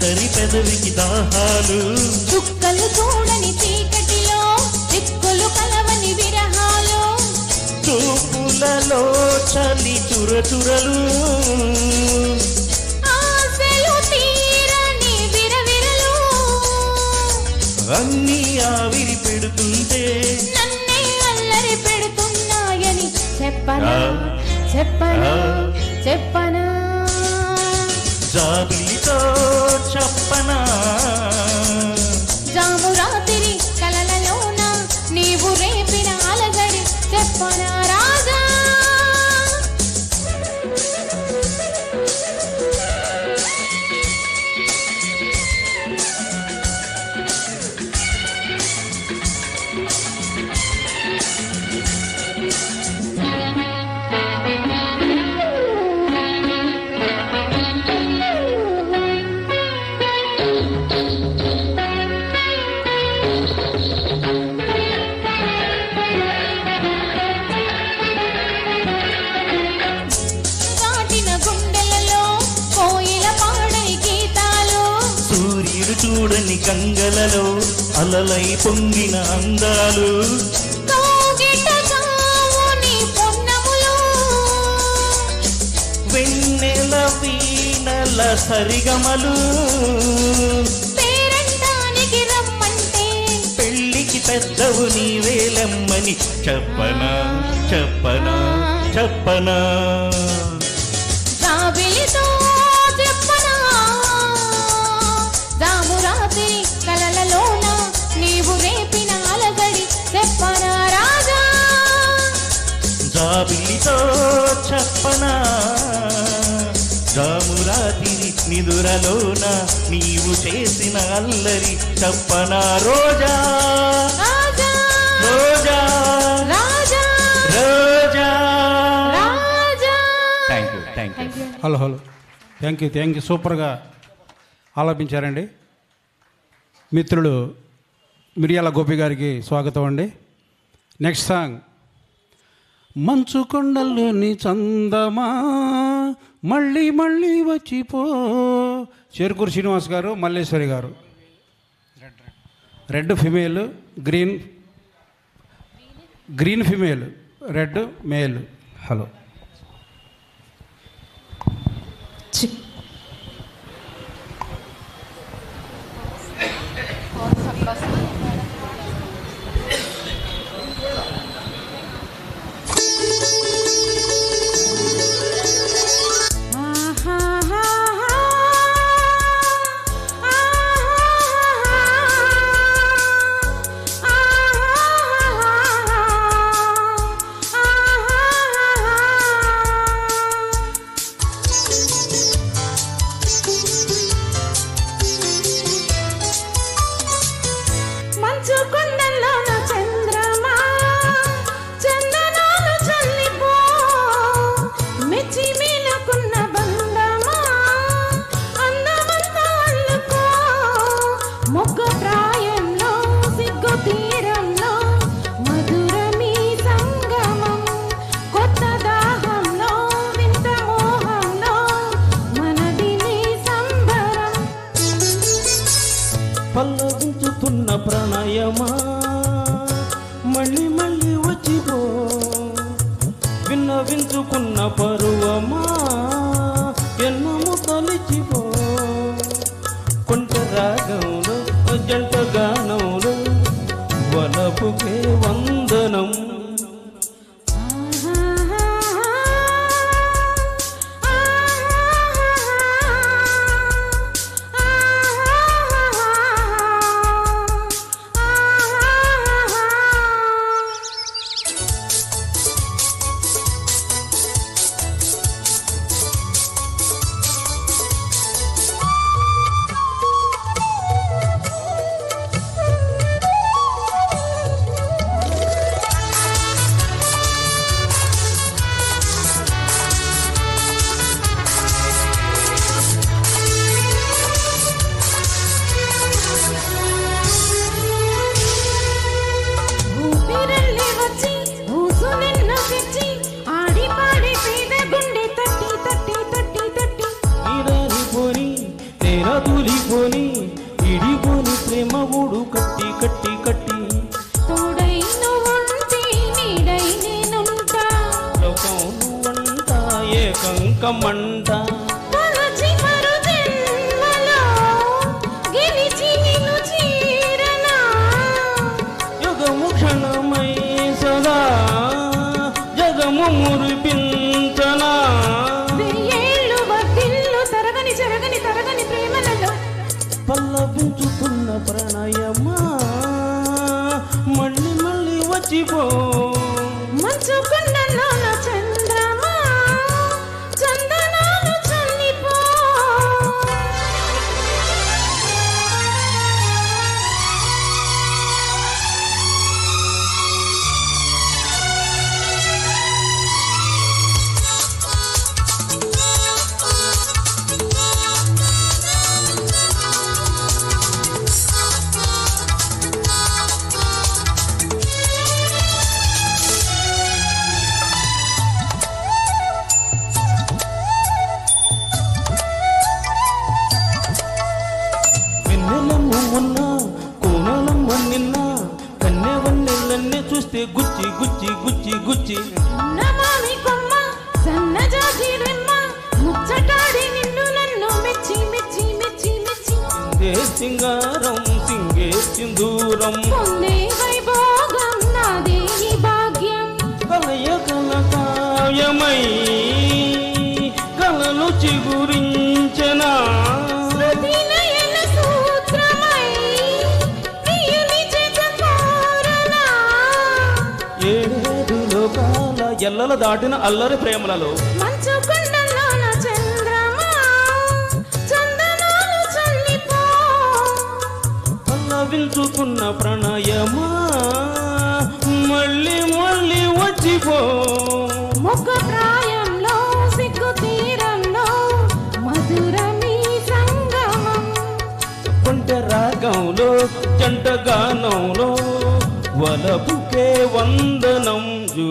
పెదవికి దాహాలు. చుక్కలు చూడని చీకటిలో చిక్కులు కలవని విరహాలు. చూపులలో చలి చురచురలు. అన్నీ ఆవిరి పెడుతుంటే. నన్నే అల్లరి పెడుతున్నాయని చెప్పనా? చెప్పనా? చెప్పనా? జాబిలితో చెప్పనా? చూడని గంగలలో అలలై పొంగిన అందాలు. వెన్నెల వీణల సరిగమలు. పెళ్ళికి పెద్దవు నీవేలమ్మని చెప్పనా చెప్పనా చెప్పనా. నిదురలోన నీవు చేసిన అల్లరి చెప్పనా Roja. Raja. Roja. Raja. Roja. Raja. Thank you thank you hello hello. Thank you thank you సూపర్గా ఆలపించారండి. మిత్రుడు మిరియాల గోపి గారికి స్వాగతం అండి. నెక్స్ట్ సాంగ్ మంచు కొండల్లోని చందమా మళ్ళీ మళ్ళీ వచ్చిపో. చేరుకూరు Srinivas garu Malleswari garu. Red female green green female red male hello విన్నవించుకున్న పరువమా? ఎన్నము తలిచిపో. కొంట రాగంలో జంట గానంలో వలపుకే వందనం. ঝুলি বলি పల్లవించుతున్న ప్రణయమా? మళ్ళీ మళ్ళీ వచ్చిపో. మంచు గుచ్చి గుచ్చి గుచ్చి గుచ్చి. నమామి కొమ్మ సన్నజాజి రెమ్మ ముచ్చటాడి నిన్ను నన్ను మెచ్చి మెచ్చి మెచ్చి మెచ్చి. సింగే సింగారం సింగే సింధూరం. పొందే వైభోగం నాదే భాగ్యం. కలయ కల కావ్యమై ఎల్లల దాటిన అల్లరి ప్రేమలలో. పల్లవించుతున్న ప్రణయమా మళ్ళీ మళ్ళీ వచ్చిపో. మొగ్గ ప్రాయంలో సిగ్గు తీరంలో మధురమీ సంగమం. కొంట రాగంలో జంట గానంలో వలపుకే వందనం జూ